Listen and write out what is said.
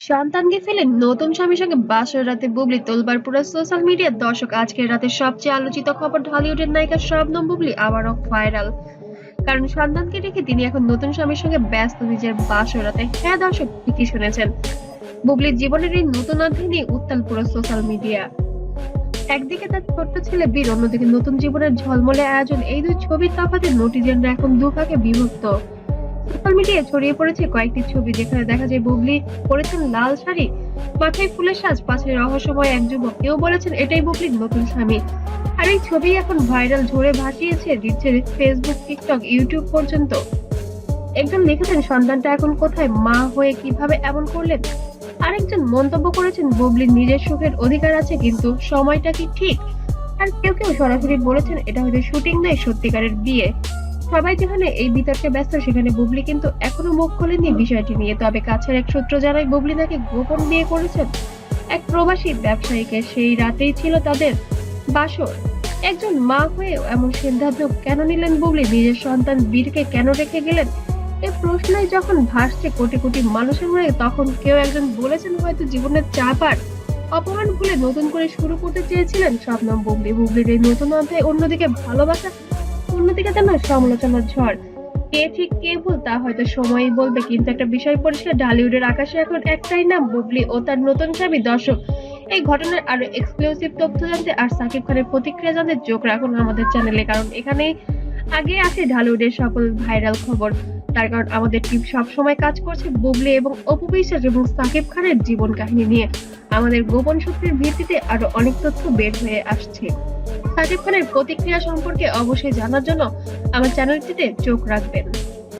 সন্তানকে ফেলে নতুন স্বামীর সঙ্গে বাসর রাতে বুবলি তোলবার পুরো সোশ্যাল মিডিয়ার দর্শক আজকের রাতে সবচেয়ে আলোচিত খবর ঢালিউডের নায়িকা শবনম বুবলি আবারও ভাইরাল কারণ সন্তানকে রেখে তিনি এখন নতুন স্বামীর সঙ্গে ব্যস্ত নিজের বাসর রাতে। হ্যাঁ দর্শক, ঠিকই শুনেছেন। বুবলির জীবনের এই নতুন অধ্যায় নিয়ে উত্তাল পুরো সোশ্যাল মিডিয়া একদিকে তার ছোট্ট ছেলে বীর, অন্যদিকে নতুন জীবনের ঝলমলে আয়োজন। এই দুই ছবির তফাতে নটিজেনরা এখন দুভাগে বিভক্ত। সোশ্যাল মিডিয়ায় ছড়িয়ে পড়েছে কয়েকটি ছবি যেখানে দেখা যায় বুবলি পরেছেন লাল শাড়ি, মাথায় ফুলের সাজ, পাশে রহস্যময় এক যুবক। কেউ বলেছেন এটাই বুবলির নতুন স্বামী। আর এই ছবি এখন ভাইরাল ঝরে ভাসিয়েছে দিচ্ছে ফেসবুক টিকটক ইউটিউব পর্যন্ত। একজন লিখেছেন, সন্তানটা এখন কোথায়, মা হয়ে কীভাবে এমন করলেন? আরেকজন মন্তব্য করেছেন, বুবলির নিজের সুখের অধিকার আছে, কিন্তু সময়টা কি ঠিক? আর কেউ কেউ সরাসরি বলেছেন, এটা হয়তো শুটিং নয়, সত্যিকারের বিয়ে। সবাই যেখানে এই বিতর্কে ব্যস্ত, সেখানে বুবলি কিন্তু এখনও মুখ খোলেনি বিষয়টি নিয়ে। তবে কাছের এক সূত্র জানায়, বুবলি নাকি গোপন বিয়ে করেছেন? এক প্রবাসী ব্যবসায়ীকে সেই রাতেই ছিল তাদের বাসর। একজন মা হয়েও এমন সিদ্ধান্ত কেন নিলেন বুবলি? নিজের সন্তান বীরকে কেন রেখে গেলেন? এই প্রশ্নই যখন ভাসছে কোটি কোটি মানুষের মনে তখন কেউ একজন বলেছেন হয়তো জীবনের চাপ আর অপমান ভুলে নতুন করে শুরু করতে চেয়েছিলেন স্বপ্নম বুবলি। বুবলির এই নতুন অধ্যায় অন্যদিকে ভালোবাসা অন্যদিকে যেন সমালোচনার ঝড়। কে ঠিক কে ভুল তা হয়তো সময়ই বলবে, কিন্তু একটা বিষয় পরিষ্কার, ঢালিউডের আকাশে এখন একটাই নাম, বুবলি ও তার নতুন স্বামী দর্শক। এই ঘটনার আরও এক্সক্লুসিভ তথ্য জানতে আর সাকিব খানের প্রতিক্রিয়া জানতে চোখ রাখুন আমাদের চ্যানেলে কারণ এখানে আগে আছে ঢালিউডের সকল ভাইরাল খবর। তার কারণ আমাদের টিম সবসময় কাজ করছে বুবলি এবং অপু বিশ্বাস এবং সাকিব খানের জীবন কাহিনী নিয়ে। আমাদের গোপন সূত্রের ভিত্তিতে আরও অনেক তথ্য বের হয়ে আসছে। সাকিব খানের প্রতিক্রিয়া সম্পর্কে অবশ্যই জানার জন্য আমার চ্যানেলটিতে চোখ রাখবেন।